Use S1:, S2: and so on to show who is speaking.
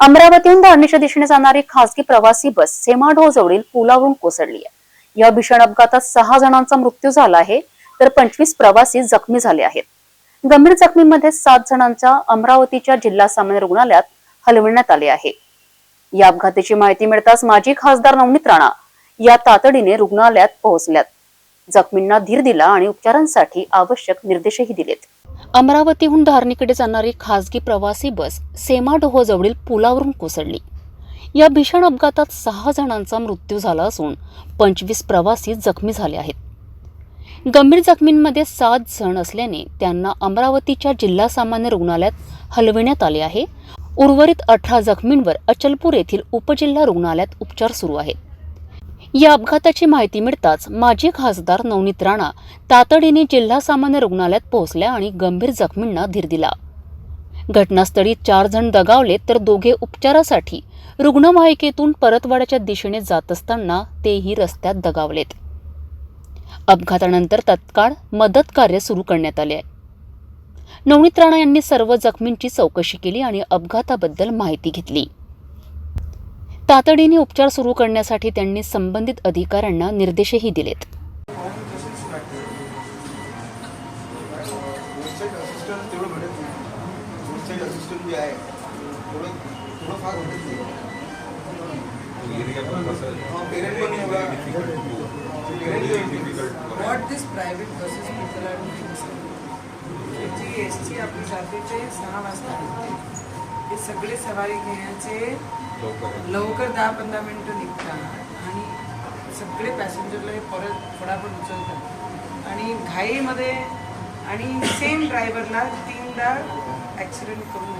S1: अमरावतीहून धारणीच्या दिशेने जाणारी खासगी प्रवासी बस सेमाढो जवळील पुलावरून कोसळली आहे. या भीषण अपघातात सहा जणांचा मृत्यू झाला आहे तर पंचवीस प्रवासी जखमी झाले आहेत. गंभीर जखमींमध्ये सात जणांचा अमरावतीच्या जिल्हा सामान्य रुग्णालयात हलविण्यात आले आहे. या अपघाताची माहिती मिळताच माजी खासदार नवनीत राणा या तातडीने रुग्णालयात पोहोचल्यात. जखमींना धीर दिला आणि उपचारांसाठी आवश्यक निर्देशही दिलेत. अमरावतीहून धारणीकडे जाणारी खासगी प्रवासी बस सेमाडोहोजवळील पुलावरून कोसळली. या भीषण अपघातात सहा जणांचा मृत्यू झाला असून पंचवीस प्रवासी जखमी झाले आहेत. गंभीर जखमींमध्ये सात जण असल्याने त्यांना अमरावतीच्या जिल्हा सामान्य रुग्णालयात हलविण्यात आले आहे. उर्वरित अठरा जखमींवर अचलपूर येथील उपजिल्हा रुग्णालयात उपचार सुरू आहेत. या अपघाताची माहिती मिळताच माजी खासदार नवनीत राणा तातडीने जिल्हा सामान्य रुग्णालयात पोहोचल्या आणि गंभीर जखमींना धीर दिला. घटनास्थळी चार जण दगावले तर दोघे उपचारासाठी रुग्णवाहिकेतून परतवाड्याच्या दिशेने जात असताना तेही रस्त्यात दगावलेत. अपघातानंतर तत्काळ मदत कार्य सुरू करण्यात आले आहे. नवनीत राणा यांनी सर्व जखमींची चौकशी केली आणि अपघाताबद्दल माहिती घेतली. तातडीने उपचार सुरू करण्यासाठी त्यांनी संबंधित अधिकाऱ्यांना निर्देशही दिलेत.
S2: सहा वाजता हे सगळे सवारी घेण्याचे लवकर दहा पंधरा मिनटं निघतात. आणि सगळे पॅसेंजरला हे परत फडाफड उचलतात. आणि घाईमध्ये आणि सेम ड्रायव्हरला तीनदा ॲक्सिडेंट करून